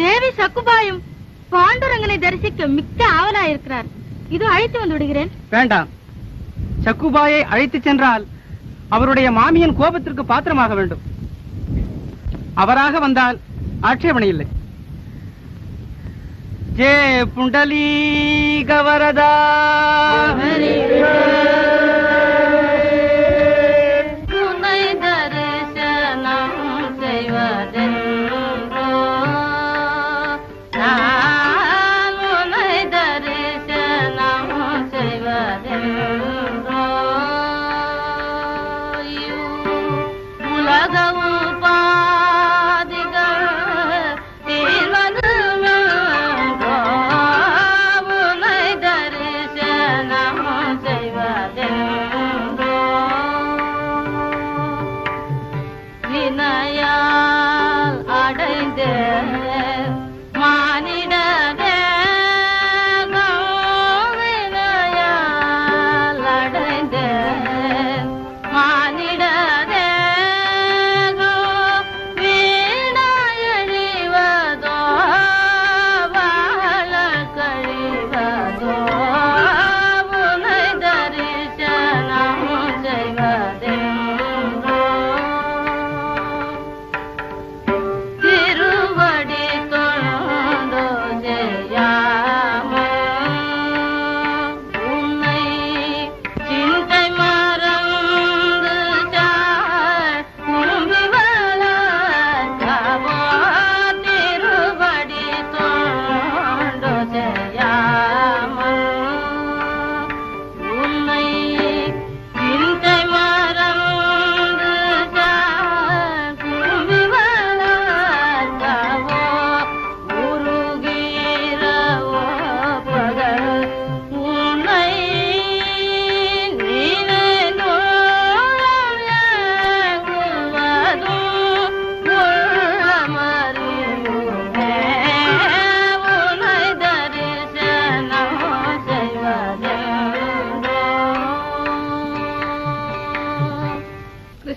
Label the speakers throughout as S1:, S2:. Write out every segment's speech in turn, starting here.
S1: தேவி சக்குபாயும் பாண்டுரங்கனை தரிசிக்க மிக்க ஆவலாயிருக்கிறார். இது அழைத்து வந்து விடுகிறேன்
S2: வேண்டாம். சக்குபாயை அழைத்து சென்றால் அவருடைய மாமியின் கோபத்திற்கு பாத்திரமாக வேண்டும். அவராக வந்தால் ஆட்சேபனை இல்லை. ஜே புண்டலீ கவரதா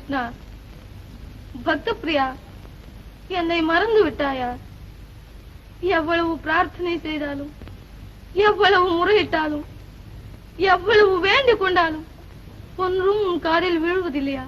S1: கிருஷ்ணா பக்த பிரியா என்னை மறந்து விட்டாயா? எவ்வளவு பிரார்த்தனை செய்தாலும் எவ்வளவு முறையிட்டாலும் எவ்வளவு வேண்டிக் கொண்டாலும் ஒன்றும் உன் காரில் விழுவதில்லையா?